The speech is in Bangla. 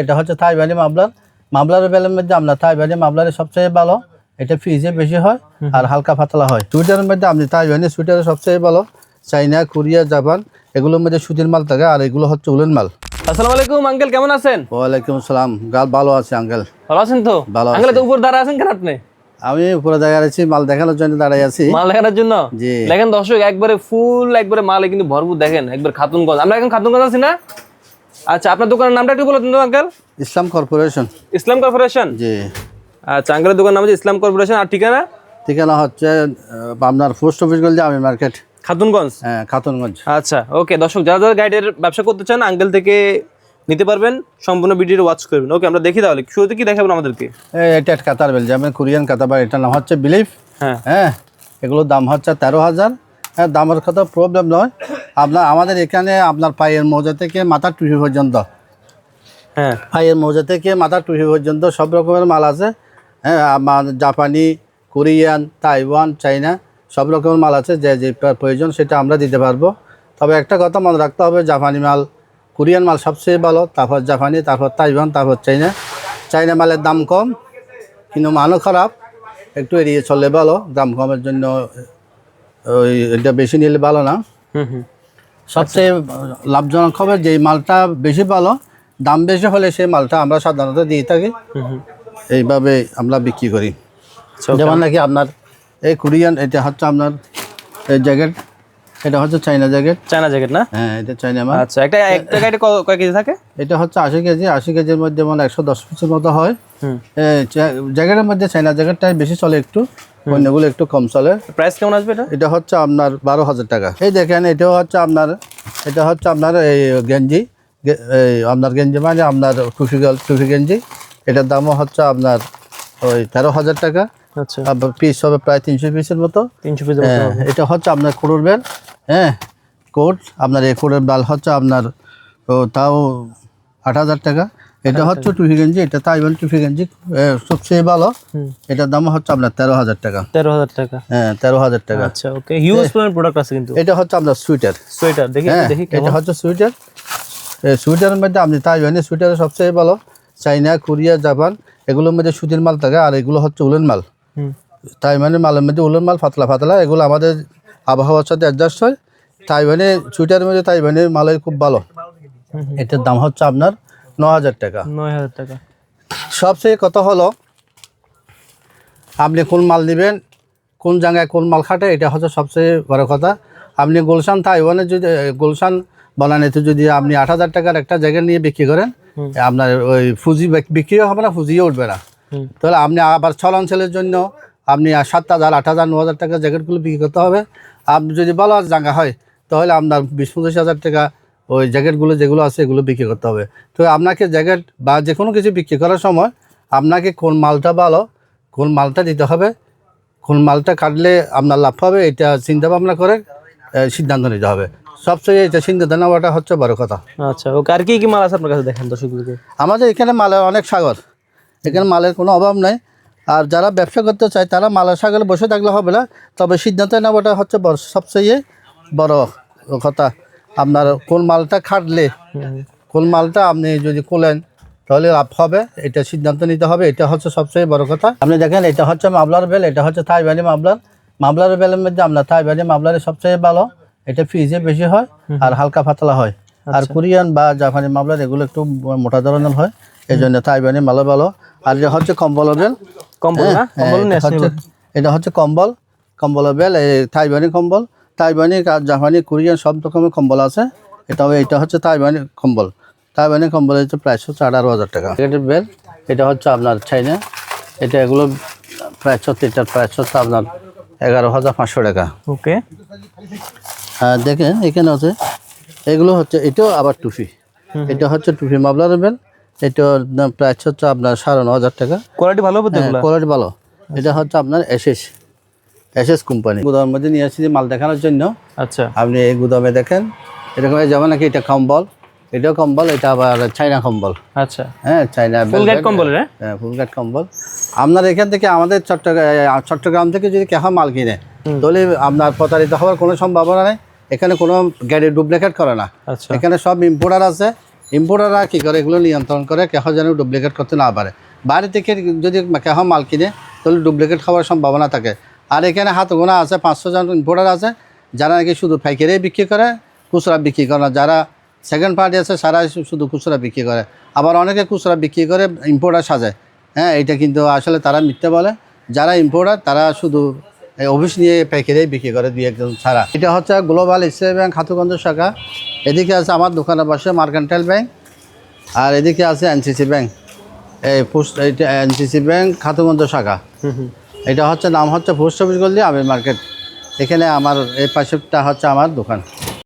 এটা হচ্ছে থাইবানি মামলার মামলার বেলের মধ্যে আমরা থাইবানি মামলারে সবচেয়ে ভালো। এটা ফ্রিজে বেশি হয় আর হালকা পাতলা হয়। সুইটারের মধ্যে আপনি থাইবানি সুইটারে সবচেয়ে ভালো। চাইনা কোরিয়া জাপান এগুলোর মধ্যে সুতির মাল থাকে আর এগুলো হচ্ছে উলেন মাল। আসসালামু আলাইকুম আঙ্কেল কেমন আছেন? ওয়ালাইকুম আসসালাম। গাল ভালো আছে আঙ্কেল ভালো আছেন তো? ভালো আঙ্কেল তো উপর দাঁড়া আছেন কেন আপনি? আমি পুরো জায়গায় আছি মাল দেখানোর জন্য দাঁড়াই আছি। মাল দেখানোর জন্য? জি। দেখেন দর্শক একবারে ফুল একবারে মালে কিন্তু ভরপুর দেখেন একবার খাতুনগঞ্জ। আমরা এখন খাতুনগঞ্জ আছি না? আচ্ছা আপনার দোকানের নামটা একটু বলে দিন uncle Islam corporation. Islam corporation? জি। আচ্ছা আঙ্কেলের দোকান নাম হচ্ছে ইসলাম কর্পোরেশন আর ঠিকানা? ঠিকানা হচ্ছে আপনার পোস্ট অফিস গলজি আমি মার্কেট। খাতুনগঞ্জ? হ্যাঁ খাতুনগঞ্জ। আচ্ছা ওকে দর্শক যারা যারা গাইডের ব্যবসা করতে চান আঙ্কেল থেকে নিতে পারবেন সম্পূর্ণ ভিডিওটা ওয়াচ করবেন। ওকে আমরা দেখি তাহলে শুরুতে কি দেখাবেন আমাদেরকে? এটা একটা কাতার বেল যেমন কোরিয়ান কাতার এটার নাম হচ্ছে বিলিফ হ্যাঁ। হ্যাঁ এগুলোর দাম হচ্ছে তেরো হাজার। হ্যাঁ দামের কথা প্রবলেম নয়। আপনার আমাদের এখানে আপনার পায়ের মৌজা থেকে মাথার টুপি পর্যন্ত। হ্যাঁ। পায়ের মৌজা থেকে মাথার টুপি পর্যন্ত সব রকমের মাল আছে। হ্যাঁ আমার জাপানি কোরিয়ান তাইওয়ান চাইনা সব রকমের মাল আছে যে যে প্রয়োজন সেটা আমরা দিতে পারব। তবে একটা কথা মনে রাখতে হবে জাপানি মাল কোরিয়ান মাল সবচেয়ে ভালো তারপর জাপানি তারপর তাইওয়ান তারপর চাইনা। চাইনা মালের দাম কম কিন্তু মালও খারাপ একটু এড়িয়ে চললে ভালো দাম কমের জন্য ওই এটা বেশি নিলে ভালো না। সবচেয়ে লাভজনক হবে যে মালটা বেশি ভালো দাম বেশি হলে সেই মালটা আমরা সাধারণত দিয়ে থাকি। এইভাবে আমরা বিক্রি করি। আচ্ছা যেমন নাকি আপনার এই কোরিয়ান এটা হচ্ছে আপনার এই জ্যাকেট। এটা হচ্ছে চাইনা জ্যাকেট। চায়না জ্যাকেট না? হ্যাঁ এটা চাইনা মাল। আচ্ছা একটা একটা গাইডে কয় কেজি থাকে? এটা হচ্ছে আশি কেজি। আশি কেজির মধ্যে মানে একশো দশ পিসের মতো হয়। হুম। জ্যাকেটের মধ্যে চাইনা জ্যাকেটটাই বেশি চলে একটু। অন্যগুলো একটু কম চলে। প্রাইস কেমন আসবে এটা? এটা হচ্ছে আপনার বারো হাজার টাকা। এই দেখেন এটাও হচ্ছে আপনার এটা হচ্ছে আপনার এই গেঞ্জি। এই আপনার গেঞ্জি মানে আপনার টুফি গেল- টুফি গেঞ্জি। এটার দামও হচ্ছে আপনার ওই তেরো হাজার টাকা। পিস হবে প্রায় তিনশো পিসের মতো। তিনশো পিস হ্যাঁ, এটা হচ্ছে আপনার কোটের বেল হ্যাঁ কোট আপনার এই কোটের বেল হচ্ছে আপনার তাও আট হাজার টাকা। এটা হচ্ছে টুফি গেঞ্জি এটা তাইওয়ান টুফি গেঞ্জি সবচেয়ে ভালো। এটার দাম হচ্ছে আপনার তেরো হাজার টাকা। তেরো হাজার টাকা। হ্যাঁ তেরো হাজার টাকা। আচ্ছা ওকে হিউজ পরিমাণ প্রোডাক্ট আছে কিন্তু। এটা হচ্ছে আপনার সুইটার সোয়েটার দেখি হ্যাঁ দেখি এটা হচ্ছে সুইটার সুইটারের মধ্যে আপনি তাইওয়ানি সুইটারের সবচেয়ে ভালো। চাইনা কোরিয়া জাপান এগুলোর মধ্যে সুতির মাল থাকে আর এগুলো হচ্ছে উলেন মাল। তাইওয়ানের মালের মধ্যে উলেন মাল পাতলা পাতলা এগুলো আমাদের আবহাওয়ার সাথে অ্যাডজাস্ট হয়। তাইওয়ানে সুইটারের মধ্যে তাইওয়ানের মালের খুব ভালো। এটার দাম হচ্ছে আপনার ন হাজার টাকা। নয় হাজার টাকা। সবচেয়ে কথা হলো আপনি কোন মাল নেবেন কোন জায়গায় কোন মাল খাটে এটা হচ্ছে সবচেয়ে বড় কথা। আপনি গুলশান তাইওয়ানে যদি গুলশান বানানিতে যদি আপনি আট হাজার টাকার একটা জায়গা নিয়ে বিক্রি করেন আপনার ওই ফুজি বিক্রিও হবে না ফুজিও উঠবে না। তাহলে আপনি আবার ছল অঞ্চলের জন্য আপনি সাত হাজার আট হাজার ন হাজার টাকা জ্যাকেটগুলো বিক্রি করতে হবে। আপনি যদি ভালো জাঙ্গা হয় তাহলে আপনার বিশ পঁচিশ হাজার টাকা ওই জ্যাকেটগুলো যেগুলো আছে এগুলো বিক্রি করতে হবে। তো আপনাকে জ্যাকেট বা যে কোনো কিছু বিক্রি করার সময় আপনাকে কোন মালটা ভালো কোন মালটা দিতে হবে কোন মালটা কাটলে আপনার লাভ হবে এটা চিন্তা ভাবনা করে সিদ্ধান্ত নিতে হবে। সবচেয়ে এটা সিদ্ধান্ত নেওয়াটা হচ্ছে বড় কথা। আচ্ছা ওকে আর কি কি মাল আছে আপনার কাছে দেখেন দর্শকদেরকে? আমাদের এখানে মালের অনেক সাগর। এখানে মালের কোনো অভাব নাই। আর যারা ব্যবসা করতে চায় তারা মালের সাগরে বসে থাকলে হবে না। তবে সিদ্ধান্ত নেওয়াটা হচ্ছে সবচেয়ে বড় কথা। আপনার কোন মালটা খাটলে কোন মালটা আপনি যদি কোলেন তাহলে লাভ হবে। এটা সিদ্ধান্ত নিতে হবে এটা হচ্ছে সবচেয়ে বড় কথা। আপনি দেখেন এটা হচ্ছে মামলার বেল এটা হচ্ছে থাইবানি মামলার। মামলার বেলের মধ্যে আপনার থাইবানি মামলারে সবচেয়ে ভালো। এটা ফ্রিজে বেশি হয় আর হালকা পাতলা হয়। আর কোরিয়ান বা জাপানি মামলার এগুলো একটু মোটা ধরনের হয় এই জন্য থাইবানি মালও ভালো। আর এটা হচ্ছে কম্বলের বেল কম্বল না? কম্বল এটা হচ্ছে এটা কম্বল। কম্বলের বেল এই থাইবানি কম্বল। তাইবানি আর জাপানি কোরিয়ান সব রকমের কম্বল আছে। এটা এটা হচ্ছে তাইবানি কম্বল। তাইবানি কম্বল হচ্ছে প্রাইস হচ্ছে আঠারো হাজার টাকা। এটার বেল এটা হচ্ছে আপনার চাইনা। এটা এগুলো প্রাইস হচ্ছে এটার প্রাইস হচ্ছে আপনার এগারো হাজার পাঁচশো টাকা। ওকে। হ্যাঁ দেখেন এখানে আছে এগুলো হচ্ছে এটাও আবার টুফি এটা হচ্ছে টুফি মাবলার বেল দাম প্রাইস হচ্ছে আপনার সাড়ে ন হাজার টাকা। কোয়ালিটি ভালো? কোয়ালিটি ভালো। এটা হচ্ছে আপনার এসএস এসএস কোম্পানি গুদামের মধ্যে নিয়ে আসছি মাল দেখানোর জন্য। আচ্ছা। আপনি এই গুদামে দেখেন। এরকম যেমন নাকি? এটা কম্বল। এটাও কম্বল এটা আবার চাইনা কম্বল। আচ্ছা। হ্যাঁ চাইনা ফুল গাইড কম্বল হ্যাঁ? ফুল গার্ড কম্বল। আপনার এখান থেকে আমাদের চট্টগ্রাম চট্টগ্রাম থেকে যদি কেহ মাল কিনে তাহলে আপনার প্রতারিত হওয়ার কোনো সম্ভাবনা নেই। এখানে কোনো গাড়ি ডুপ্লিকেট করে না। আচ্ছা। এখানে সব ইম্পোর্টার আছে। ইম্পোর্টাররা কী করে, এগুলো নিয়ন্ত্রণ করে, কেহ যেন ডুপ্লিকেট করতে না পারে। বাইরে থেকে যদি কেহ মাল কিনে, তাহলে ডুপ্লিকেট খাওয়ার সম্ভাবনা থাকে। আর এখানে হাত গোনা আছে, পাঁচশো জন ইম্পোর্টার আছে, যারা নাকি শুধু পাইকারি বিক্রি করে, খুচরা বিক্রি করে না। যারা সেকেন্ড পার্টি আছে সারা শুধু খুচরা বিক্রি করে। আবার অনেকে খুচরা বিক্রি করে ইম্পোর্টার সাজায়। হ্যাঁ এটা কিন্তু আসলে তারা মিথ্যে বলে। যারা ইম্পোর্টার তারা শুধু অফিস নিয়ে পাইকারি বিক্রি করে দুই একজন ছাড়া। এটা হচ্ছে গ্লোবাল ইসলামী ব্যাংক খাতুগঞ্জ শাখা। এদিকে আছে আমার দোকানের পাশে মার্কেন্টাইল ব্যাংক আর এদিকে আছে এনসিসি ব্যাংক। এই পোস্ট এইটা এনসিসি ব্যাংক খাতুগঞ্জ শাখা। এটা হচ্ছে নাম হচ্ছে পোস্ট অফিস গলি আবির মার্কেট। এখানে আমার এই পাশেটা হচ্ছে আমার দোকান।